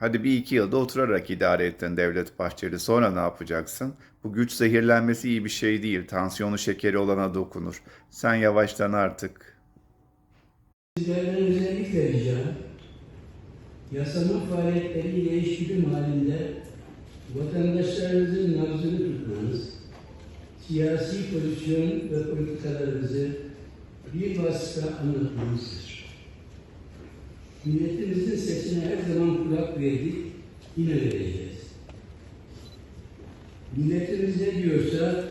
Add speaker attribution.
Speaker 1: Hadi bir iki yılda oturarak idare ettin Devlet Bahçeli. Sonra ne yapacaksın? Bu güç zehirlenmesi iyi bir şey değil. Tansiyonu şekeri olana dokunur. Sen yavaştan artık.
Speaker 2: Sizlerden özellikle ricam, yasama faaliyetleriyle eşgüdüm halinde vatandaşlarınızın nabzını tutmanız, siyasi pozisyon ve politikalarınızı bir vasıta anlatmanızdır. Milletimizin sesine her zaman kulak verdik, yine vereceğiz. Milletimiz ne diyorsa